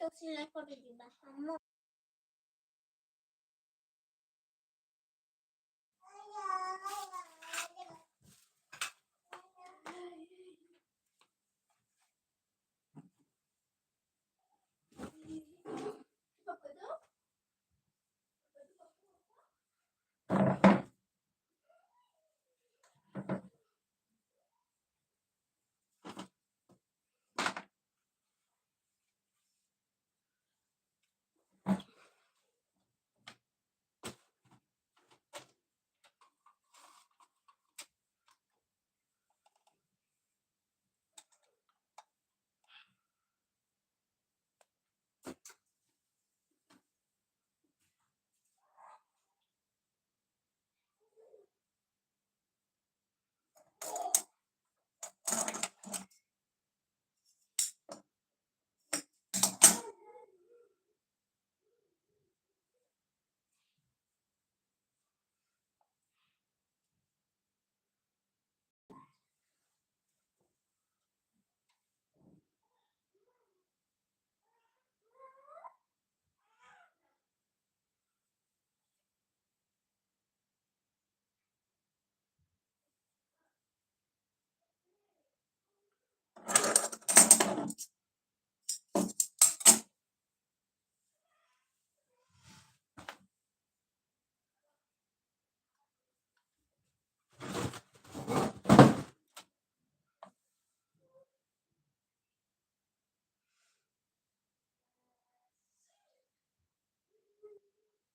তো সিলাই করে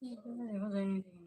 দিবা আম্মু দেখা যায়নি দেখি না।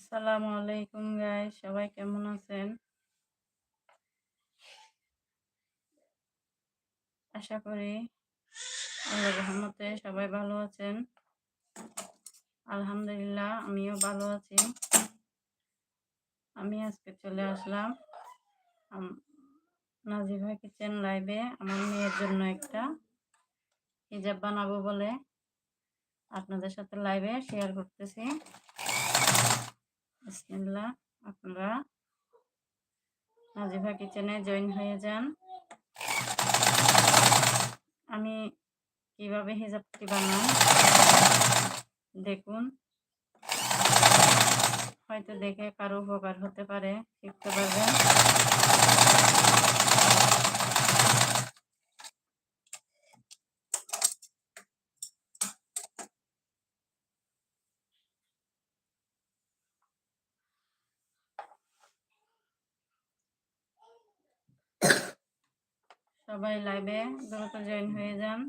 আসসালামু আলাইকুম গাইস সবাই কেমন আছেন? আশা করি আল্লাহ রহমতে সবাই ভালো আছেন। আলহামদুলিল্লাহ, আমিও ভালো আছি। আমি আজকে চলে আসলাম নাজিভা কিচেন লাইভে আমার মেয়ের জন্য একটা হিজাব বানাবো বলে আপনাদের সাথে লাইভে শেয়ার করতেছি। বিসমিল্লাহ। আপনারা নাজিভা কিচেনে জয়েন হয়ে যান। আমি কীভাবে হিজাবটি বানাই দেখুন। হয়তো দেখে কারও উপকার হতে পারে, শিখতে পারবেন। সবাই লাইভে দ্রুত জয়েন হয়ে যান।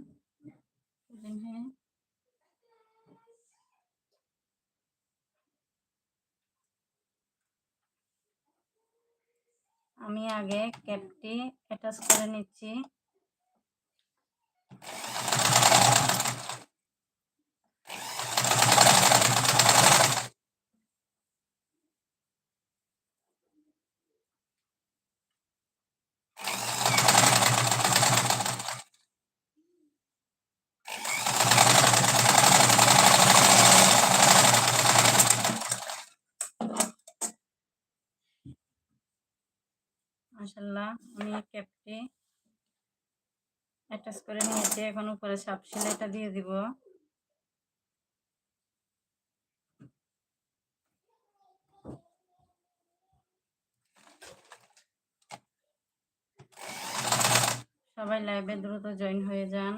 আমি আগে ক্যাপটি অ্যাটাচ করে নিচ্ছি। মাসাল্লাহ আমি ক্যাপটি অ্যাটাচ করে নিয়েছি এখন উপরে সাপ সেলাইটা দিয়ে দিব। সবাই লাইভে দ্রুত জয়েন হয়ে যান।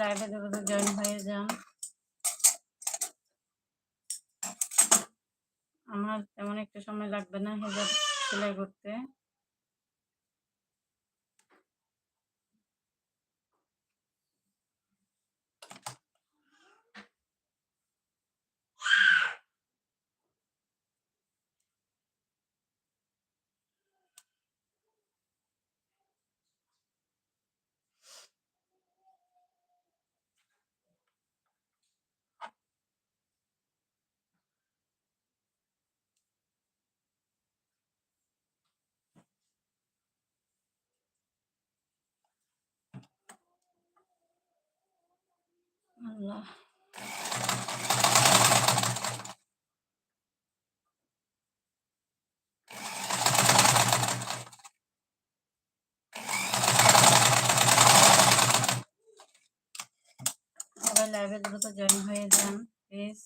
লাইভে দ্রুত জয়েন হয়ে যান আমার তেমন একটা সময় লাগবে না হেজাব সেলাই করতে। আল্লাহ। সবাই লাইভে দ্রুত জয়েন হয়ে যান প্লিজ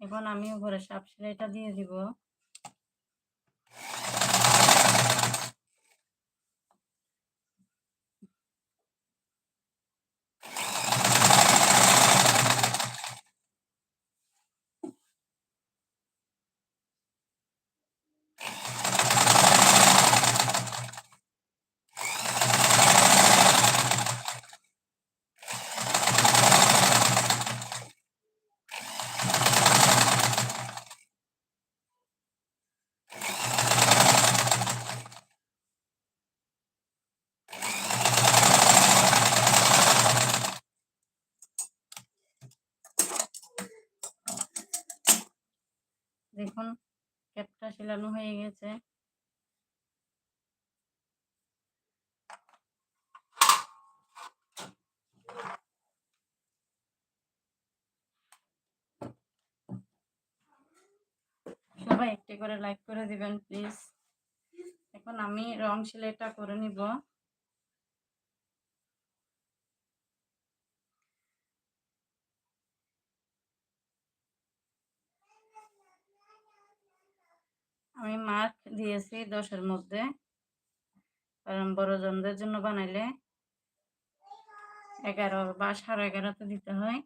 এখন আমি উপরে সাপ সেলাইটা দিয়ে দিব দেখুন ক্যাপটা হয়ে গেছে। সবাই একটি করে লাইক করে দিবেন প্লিজ এখন আমি রং সেলাইটা করে নিব। আমি মার্ক দিয়েছি দশের মধ্যে। কারণ বড়জনদের জন্য বানাইলে এগারো বা সাড়ে এগারোতে দিতে হয়।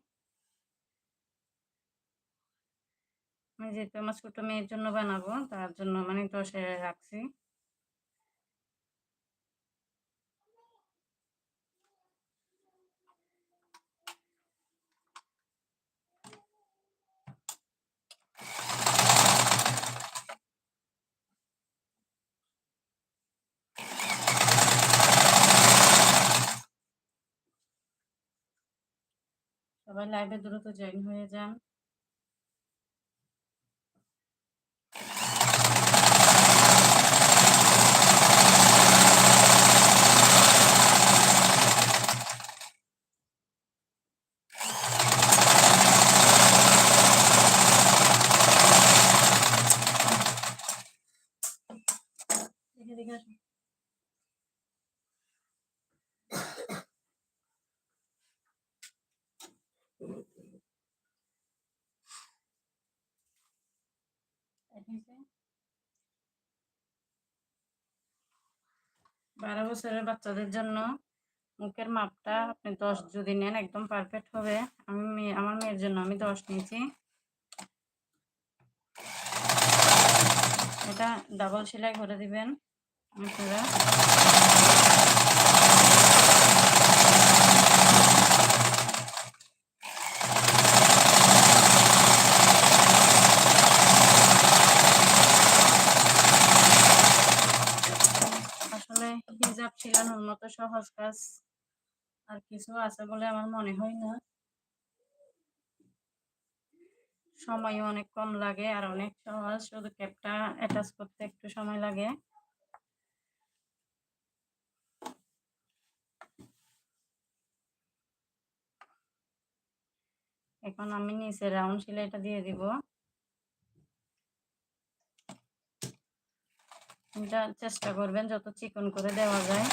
আমি যেহেতু আমার ছোটো মেয়ের জন্য বানাবো, তার জন্য মানে দশে রাখছি। সবাই লাইভে দ্রুত জয়েন হয়ে যান। বারো বছরের বাচ্চাদের জন্য মুখের মাপটা আপনি দশ যদি নেন, একদম পারফেক্ট হবে। আমি আমার মেয়ের জন্য আমি দশ নিয়েছি। এটা ডাবল সেলাই করে দিবেন। আপনারা আসলে ছিলানোর মতো সহজ কাজ আর কিছু আছে বলে আমার মনে হয় না। সময়ও অনেক কম লাগে আর অনেক সহজ, শুধু ক্যাপটা অ্যাটাচ করতে একটু সময় লাগে। এখন আমি নিচে রাউন্ড সেলাইটা দিয়ে দিব। চেষ্টা করবেন যত চিকন করে দেওয়া যায়।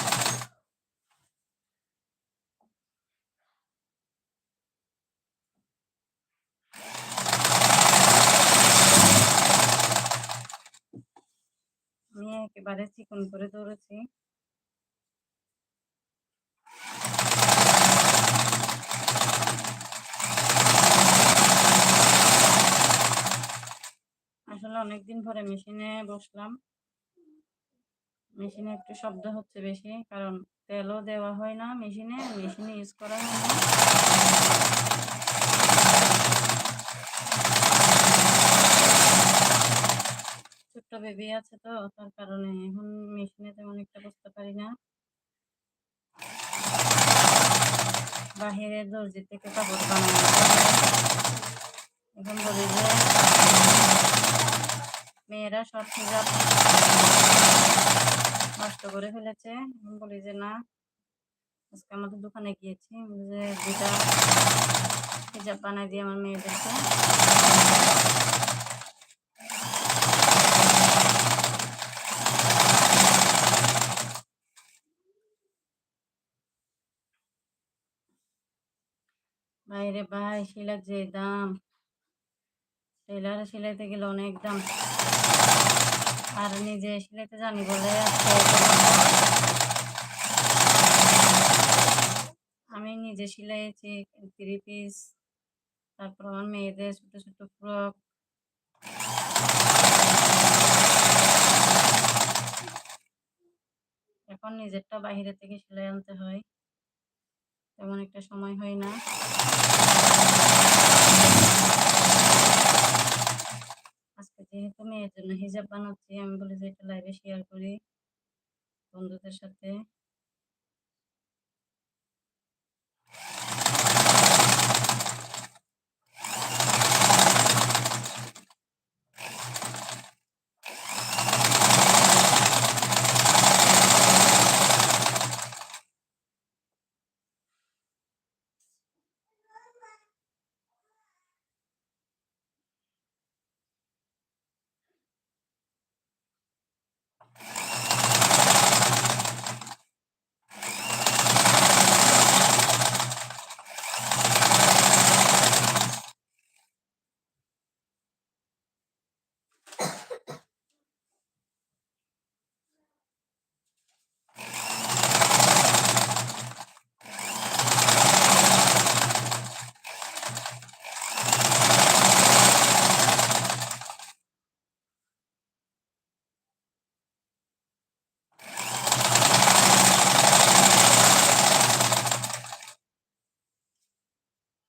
আমি একেবারে চিকন করে ধরেছি। আসলে অনেকদিন পরে মেশিনে বসলাম। মেশিনে একটু শব্দ হচ্ছে বেশি, কারণ তেলও দেওয়া হয় না মেশিনে মেশিনে ইউজ করা হয় না। ছোট্ট বেবি আছে তো, তার কারণে এখন মেশিনে তেমন একটা বসতে পারি না। বাহিরে দর্জি থেকে কাপড় বানানো। এখন বলি যে মেয়েরা সব হিজাব নষ্ট করে ফেলেছে। এখন বলি যে, না, আজকে আমাদের দোকানে গিয়েছি। যে দুটা হিজাব বানাই দিয়ে আমার মেয়েদেরকে। বাইরে ভাই শিলার যে দাম টেলার সেলাইতে গেলে অনেক দাম। আর নিজে সেলাইতে জানি বলে আমি নিজে সেলাইছি থ্রি পিস তারপর আমার মেয়েদের ছোট ছোট ফ্রক এখন নিজেরটা বাইরে থেকে সেলাই আনতে হয়। তেমন একটা সময় হয় না। যেহেতু মেয়ের জন্য হিজাব বানাচ্ছি। আমি বলি যে এটা লাইভে শেয়ার করি বন্ধুদের সাথে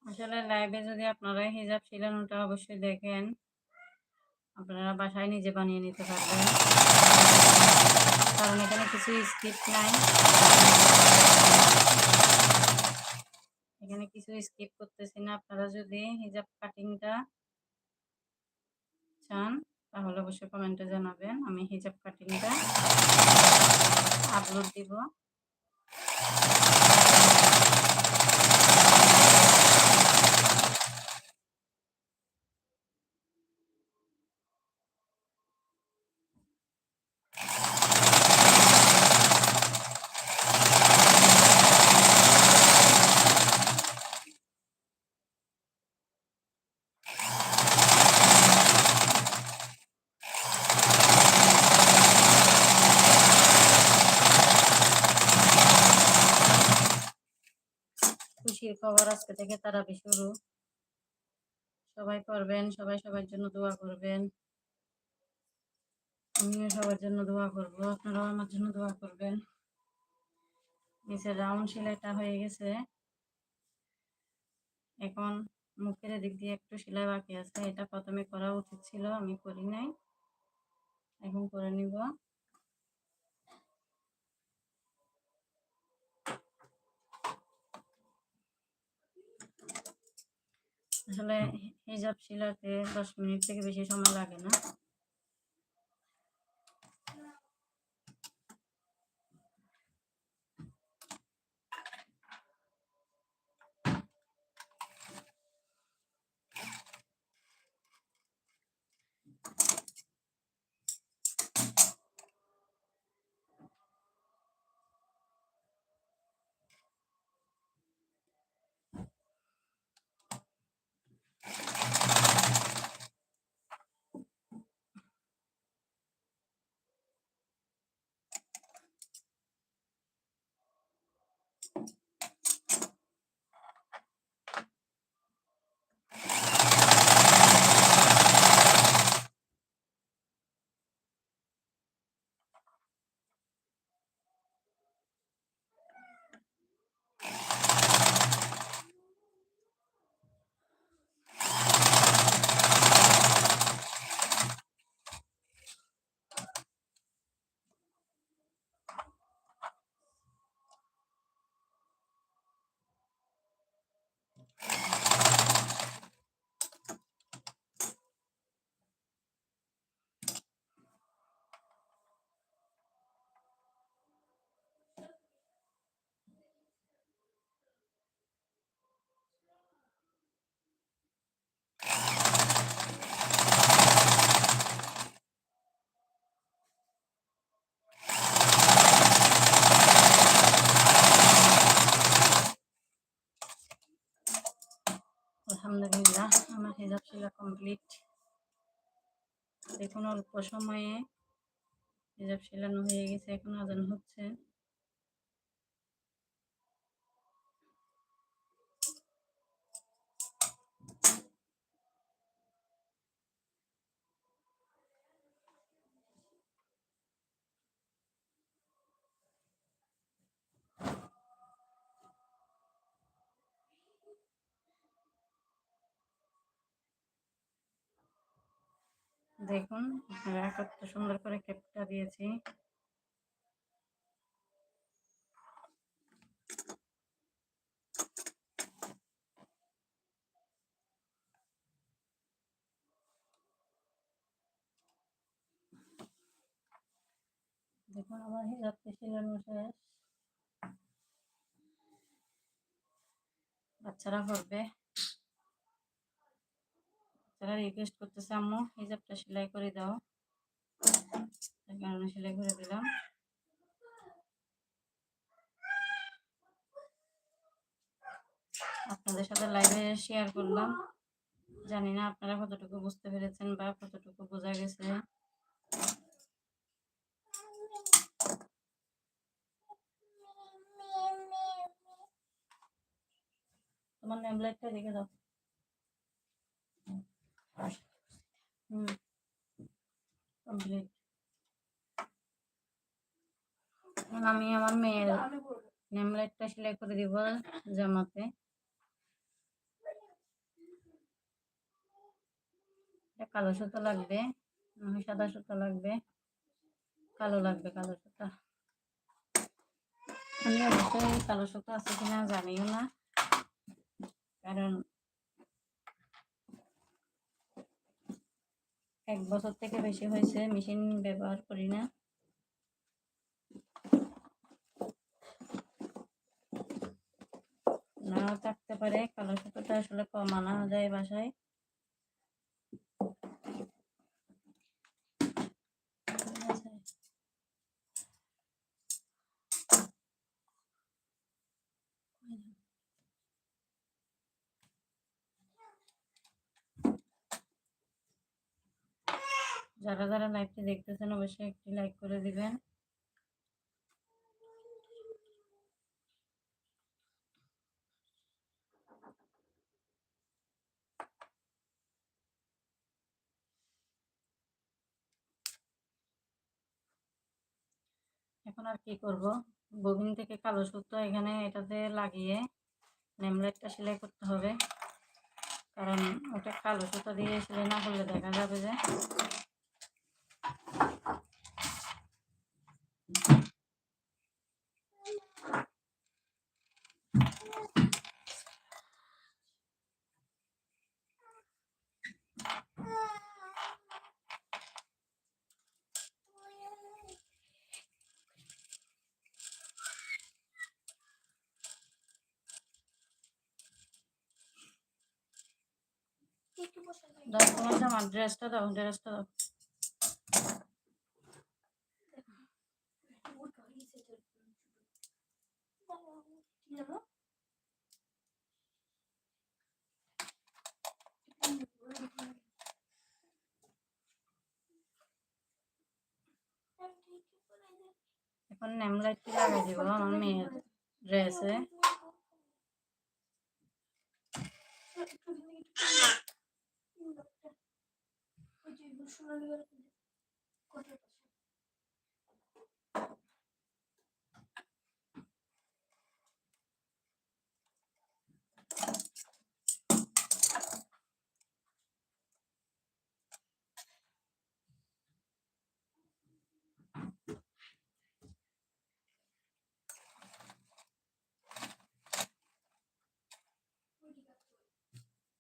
আসলে লাইভে যদি আপনারা হিজাব শিলানোটা অবশ্যই দেখেন। আপনারা বাসায় নিজে বানিয়ে নিতে পারবেন। কারণ এখানে কিছু স্কিপ নাই। এখানে কিছু স্কিপ করতেছি না। আপনারা যদি হিজাব কাটিংটা চান, তাহলে অবশ্যই কমেন্টে জানাবেন। আমি হিজাব কাটিংটা আপলোড দিব। খবর আজকে থেকে তারাবি শুরু। সবাই করবেন, সবাই সবার জন্য দোয়া করবেন। আমিও সবার জন্য দোয়া করব, আপনারাও আমার জন্য দোয়া করবেন। নিচের রাউন্ড সেলাইটা হয়ে গেছে। এখন মুখের দিক দিয়ে একটু সেলাই বাকি আছে, এটা প্রথমে করা উচিত ছিল, আমি করি নাই। এখন করে নিব। আসলে হিজাব শিলাতে দশ মিনিট থেকে বেশি সময় লাগে না আলহামদুলিল্লাহ আমার হিজাব শিলা কমপ্লিট দেখুন অল্প সময়ে হিজাব শিলানো হয়ে গেছে এখন আজান হচ্ছে। দেখুন আপনারা কত সুন্দর করে কেপটা দিয়েছি। দেখুন আমার হিজাবটি শিলানো শেষ। বাচ্চারা করবে তারা রিকোয়েস্ট করতেছে, আম্মু, হিজাবটা সেলাই করে দাও। কারণে সেলাই করে দিলাম। আপনাদের সাথে লাইভে শেয়ার করলাম। জানি না আপনারা কতটুকু বুঝতে পেরেছেন বা কতটুকু বোঝা গেছে। তোমার নেম লাইটটা রেখে দাও। হুম। আমি আমার মেয়ের নেম লাইটটা সেলাই করে দিব জামাতে। কালো সুতো লাগবে সাদা সুতো লাগবে, কালো লাগবে কালো সুতা। আমি অবশ্যই কালো সুতো আছে কিনা জানিও না, কারণ এক বছর থেকে বেশি হয়েছে, মেশিন ব্যবহার করি না। নাও থাকতে পারে, কালো সুতোটা আসলে কম আনা যায় বাসায়। যারা যারা লাইভটি দেখতেছেন, অবশ্যই একটি লাইক করে দিবেন। এখন আর কি করব? ববিন থেকে কালো সুতো এখানে এটাতে লাগিয়ে নেমলেটটা সেলাই করতে হবে। কারণ ওটা কালো সুতো দিয়ে সেলাই না করলে দেখা যাবে যে দাও তোমার জামা ড্রেসটা দাও ড্রেসটা দাও মোটা হয়েছে তো একটু ছোট। দাঁড়াও, কি জানো? এখন নেমলাইটটি লাগাই দিব আমার মেয়ের ড্রেসে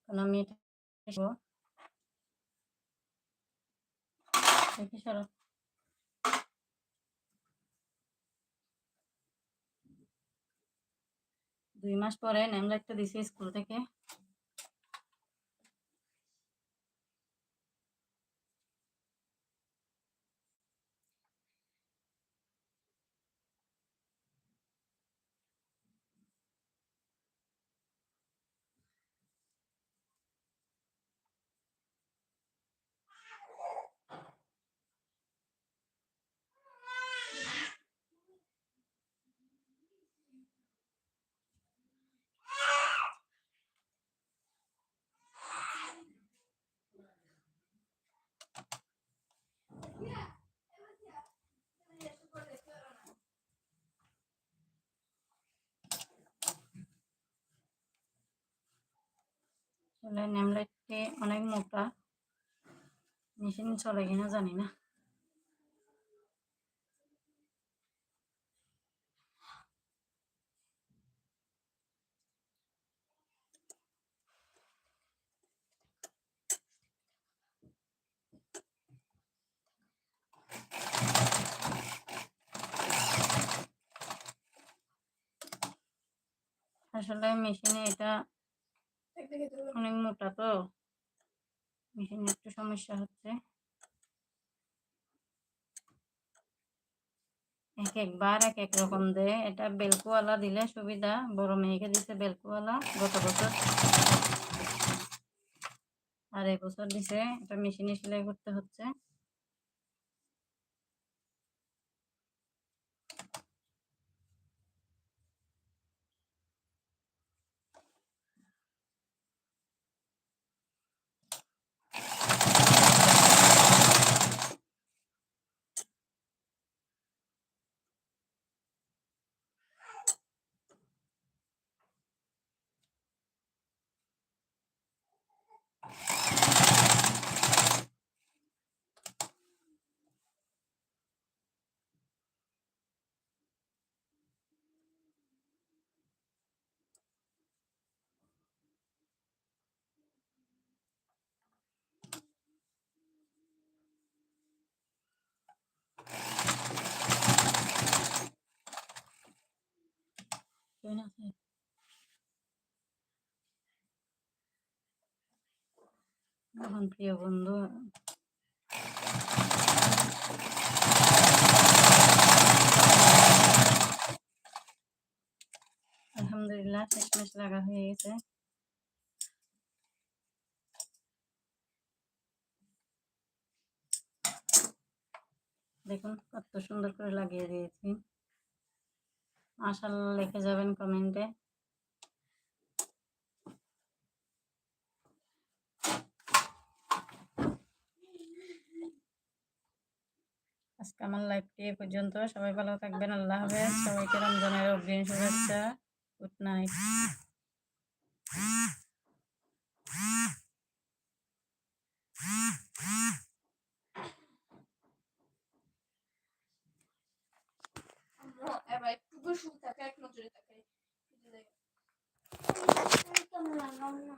কারণ আমি এটা দেখব। দুই মাস পরে নেমলাইটটা দিছি স্কুল থেকে। আসলে নেমলাইটটি অনেক মোটা। মেশিন চলে কিনা জানি না। আসলে মেশিনে এটা অনেক মোটা তো। মেশিনে একটু সমস্যা হচ্ছে। এক একবার এক এক রকম দেয় এটা বেলকুয়ালা দিলে সুবিধা। বড় মেয়েকে দিছে বেলকুয়ালা গত বছর। আর এবছর দিছে। এটা মেশিনে সেলাই করতে হচ্ছে। না আছে? এখন প্রিয় বন্ধু আলহামদুলিল্লাহ শেষমেশ লাগা হয়ে গেছে দেখুন কত সুন্দর করে লাগিয়ে দিয়েছি মাশাল্লাহ লিখে যাবেন কমেন্টে। আজকে আমার লাইভটি এ পর্যন্ত। সবাই ভালো থাকবেন, আল্লাহ হাফেজ। সবাইকে রমজানের অগ্রিম শুভেচ্ছা। গুড নাইট এবার একটু বসে থাকে এক নজরে কেমন লাগল